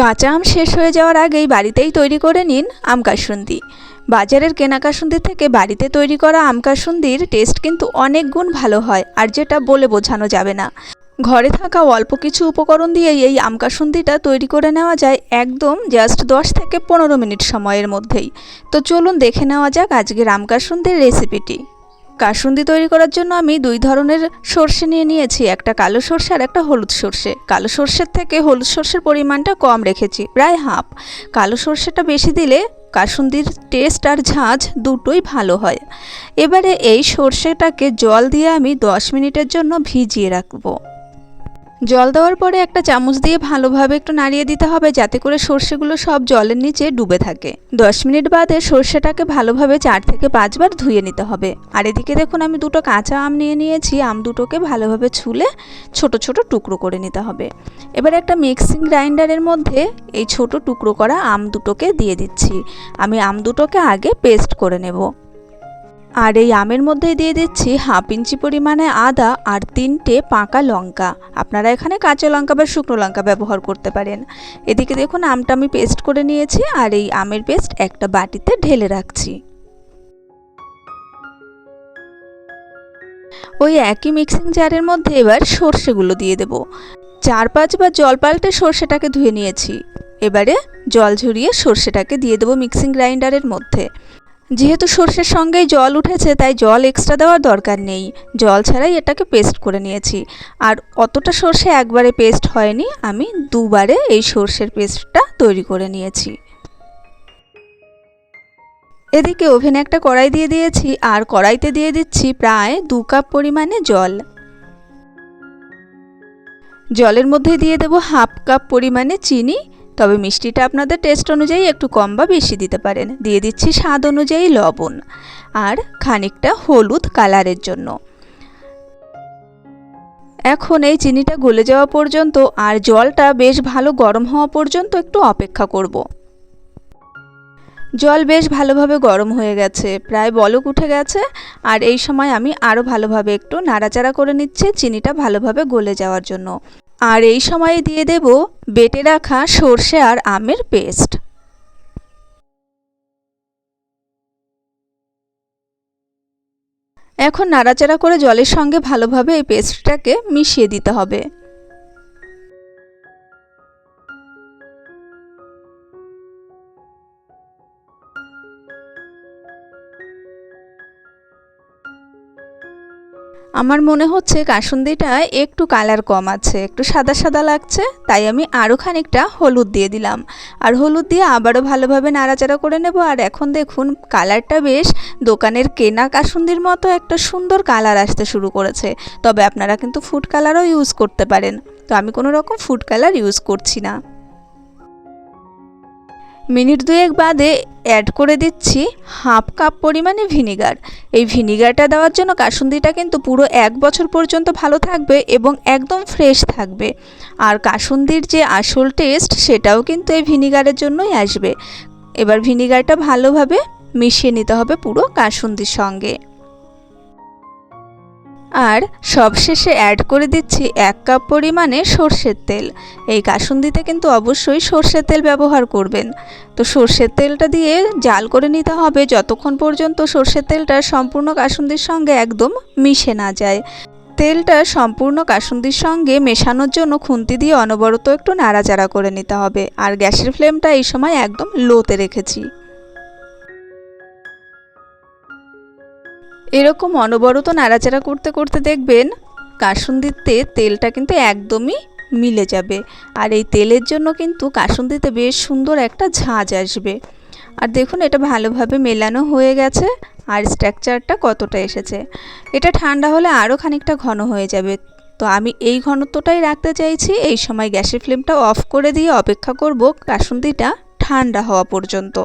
কাঁচা আম শেষ হয়ে যাওয়ার আগেই বাড়িতেই তৈরি করে নিন আম কাসুন্দি। বাজারের কেনা কাসুন্দি থেকে বাড়িতে তৈরি করা আম কাসুন্দির টেস্ট কিন্তু অনেক গুণ ভালো হয়, আর যেটা বলে বোঝানো যাবে না। ঘরে থাকা অল্প কিছু উপকরণ দিয়েই এই আম কাসুন্দিটা তৈরি করে নেওয়া যায় একদম জাস্ট দশ থেকে পনেরো মিনিট সময়ের মধ্যেই। তো চলুন দেখে নেওয়া যাক আজকের আম কাসুন্দির রেসিপিটি। কাসুন্দি তৈরি করার জন্য আমি দুই ধরনের সর্ষে নিয়ে নিয়েছি। একটা কালো সর্ষে আর একটা হলুদ সর্ষে। কালো সর্ষের থেকে হলুদ সর্ষের পরিমাণটা কম রেখেছি, প্রায় হাফ। কালো সর্ষেটা বেশি দিলে কাসুন্দির টেস্ট আর ঝাঁঝ দুটোই ভালো হয়। এবারে এই সর্ষেটাকে জল দিয়ে আমি দশ মিনিটের জন্য ভিজিয়ে রাখব। জল দেওয়ার পরে একটা চামচ দিয়ে ভালোভাবে একটু নাড়িয়ে দিতে হবে যাতে করে সর্ষেগুলো সব জলের নিচে ডুবে থাকে। দশ মিনিট বাদে সর্ষেটাকে ভালোভাবে চার থেকে পাঁচবার ধুয়ে নিতে হবে। আর এদিকে দেখুন, আমি দুটো কাঁচা আম নিয়ে নিয়েছি। আম দুটোকে ভালোভাবে ছুলে ছোট ছোট টুকরো করে নিতে হবে। এবার একটা মিক্সিং গ্রাইন্ডারের মধ্যে এই ছোট টুকরো করা আম দুটোকে দিয়ে দিচ্ছি। আমি আম দুটোকে আগে পেস্ট করে নেব। আর এই আমের মধ্যে দিয়ে দিচ্ছি হাফ ইঞ্চি পরিমাণে আদা আর তিনটে পাকা লঙ্কা। আপনারা এখানে কাঁচা লঙ্কা বা শুকনো লঙ্কা ব্যবহার করতে পারেন। এদিকে দেখুন আমটা আমি পেস্ট করে নিয়েছি আর এই আমের পেস্ট একটা বাটিতে ঢেলে রাখছি। ওই একই মিক্সিং জারের মধ্যে এবার সর্ষেগুলো দিয়ে দেব। চার পাঁচবার জল পাল্টে সর্ষেটাকে ধুয়ে নিয়েছি। এবারে জল ঝরিয়ে সর্ষেটাকে দিয়ে দেবো মিক্সিং গ্রাইন্ডারের মধ্যে। যেহেতু সর্ষের সঙ্গেই জল উঠেছে, তাই জল এক্সট্রা দেওয়ার দরকার নেই। জল ছাড়াই এটাকে পেস্ট করে নিয়েছি। আর অতটা সর্ষে একবারে পেস্ট হয়নি, আমি দুবারে এই সর্ষের পেস্টটা তৈরি করে নিয়েছি। এদিকে ওভেনে একটা কড়াই দিয়ে দিয়েছি, আর কড়াইতে দিয়ে দিচ্ছি প্রায় দু কাপ পরিমাণে জল। জলের মধ্যে দিয়ে দেবো হাফ কাপ পরিমাণে চিনি তবে মিষ্টিটা আপনাদের টেস্ট অনুযায়ী একটু কম বা বেশি দিতে পারেন। দিয়ে দিচ্ছি স্বাদ অনুযায়ী লবণ আর খানিকটা হলুদ কালারের জন্য। এখন এই চিনিটা গলে যাওয়া পর্যন্ত আর জলটা বেশ ভালো গরম হওয়া পর্যন্ত একটু অপেক্ষা করব। জল বেশ ভালোভাবে গরম হয়ে গেছে, প্রায় বলক উঠে গেছে আর এই সময় আমি আরও ভালোভাবে একটু নাড়াচাড়া করে নিচ্ছি চিনিটা ভালোভাবে গলে যাওয়ার জন্য। আর এই সময়ে দিয়ে দেব বেটে রাখা সর্ষে আর আমের পেস্ট। এখন নাড়াচাড়া করে জলের সঙ্গে ভালোভাবে এই পেস্টটাকে মিশিয়ে দিতে হবে। আমার মনে হচ্ছে কাসুন্দিটা একটু কালার কম আছে, একটু সাদা সাদা লাগছে, তাই আমি আরও খানিকটা হলুদ দিয়ে দিলাম। আর হলুদ দিয়ে আবারও ভালোভাবে নাড়াচাড়া করে নেব, আর এখন দেখুন কালারটা বেশ দোকানের কেনা কাসুন্দির মতো একটা সুন্দর কালার আসতে শুরু করেছে। তবে আপনারা কিন্তু ফুড কালারও ইউজ করতে পারেন। তো আমি কোনো রকম ফুড কালার ইউজ করছি না। মিনিট দুয়েক বাদে অ্যাড করে দিচ্ছি হাফ কাপ পরিমাণে ভিনিগার এই ভিনিগারটা দেওয়ার জন্য কাসুন্দিটা কিন্তু পুরো এক বছর পর্যন্ত ভালো থাকবে এবং একদম ফ্রেশ থাকবে। আর কাসুন্দির যে আসল টেস্ট সেটাও কিন্তু এই ভিনিগারের জন্যই আসবে। এবার ভিনিগারটা ভালোভাবে মিশিয়ে নিতে হবে পুরো কাসুন্দির সঙ্গে। আর সবশেষে অ্যাড করে দিচ্ছি এক কাপ পরিমাণে সর্ষের তেল। এই কাসুন্দিতে কিন্তু অবশ্যই সর্ষের তেল ব্যবহার করবেন। তো সর্ষের তেলটা দিয়ে জাল করে নিতে হবে যতক্ষণ পর্যন্ত সর্ষের তেলটা সম্পূর্ণ কাসুন্দির সঙ্গে একদম মিশে না যায়। তেলটা সম্পূর্ণ কাসুন্দির সঙ্গে মেশানোর জন্য খুন্তি দিয়ে অনবরত একটু নাড়াচাড়া করে নিতে হবে। আর গ্যাসের ফ্লেমটা এই সময় একদম লোতে রেখেছি। এরকম অনবরত নাড়াচাড়া করতে করতে দেখবেন কাসুন্দিতে তেলটা কিন্তু একদমই মিলে যাবে। আর এই তেলের জন্য কিন্তু কাসুন্দিতে বেশ সুন্দর একটা ঝাঁজ আসবে। আর দেখুন এটা ভালোভাবে মেলানো হয়ে গেছে আর স্ট্রাকচারটা কতটা এসেছে। এটা ঠান্ডা হলে আরও খানিকটা ঘন হয়ে যাবে। তো আমি এই ঘনত্বটাই রাখতে চাইছি। এই সময় গ্যাসের ফ্লেমটা অফ করে দিয়ে অপেক্ষা করব কাসুন্দিটা ঠান্ডা হওয়া পর্যন্ত।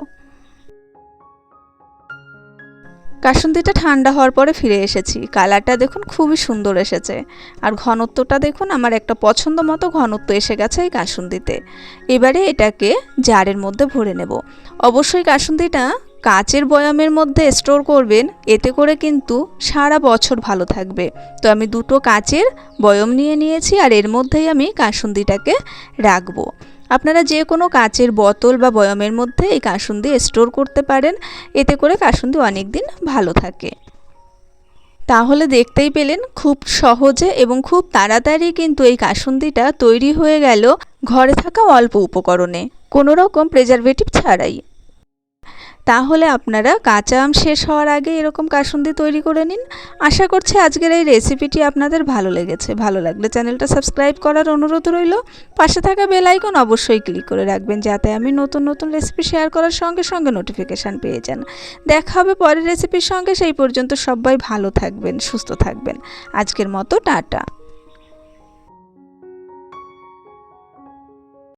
কাসুন্দিটা ঠান্ডা হওয়ার পরে ফিরে এসেছি। কালারটা দেখুন খুবই সুন্দর এসেছে। আর ঘনত্বটা দেখুন, আমার একটা পছন্দ মতো ঘনত্ব এসে গেছে এই কাসুন্দিতে। এবারে এটাকে জারের মধ্যে ভরে নেব। অবশ্যই কাসুন্দিটা কাচের বয়ামের মধ্যে স্টোর করবেন, এতে করে কিন্তু সারা বছর ভালো থাকবে। তো আমি দুটো কাচের বয়ম নিয়ে নিয়েছি আর এর মধ্যেই আমি কাসুন্দিটাকে রাখব। আপনারা যে কোনো কাচের বোতল বা বয়মের মধ্যে এই কাসুন্দি স্টোর করতে পারেন। এতে করে কাসুন্দি অনেক দিন ভালো থাকে। তাহলে দেখতেই পেলেন, খুব সহজে এবং খুব তাড়াতাড়ি কিন্তু এই কাসুন্দিটা তৈরি হয়ে গেল ঘরে থাকা অল্প উপকরণে। কোনো রকম প্রেজারভেটিভ ছাড়াই। তাহলে আপনারা কাঁচা আম শেষ হওয়ার আগে এরকম কাসুন্দি তৈরি করে নিন। আশা করছি আজকের এই রেসিপিটি আপনাদের ভালো লেগেছে। ভালো লাগলে চ্যানেলটা সাবস্ক্রাইব করার অনুরোধ রইল। পাশে থাকা বেল আইকন অবশ্যই ক্লিক করে রাখবেন যাতে আমি নতুন নতুন রেসিপি শেয়ার করার সঙ্গে সঙ্গে নোটিফিকেশান পেয়ে যান। দেখা হবে পরের রেসিপির সঙ্গে। সেই পর্যন্ত সবাই ভালো থাকবেন, সুস্থ থাকবেন। আজকের মতো টাটা।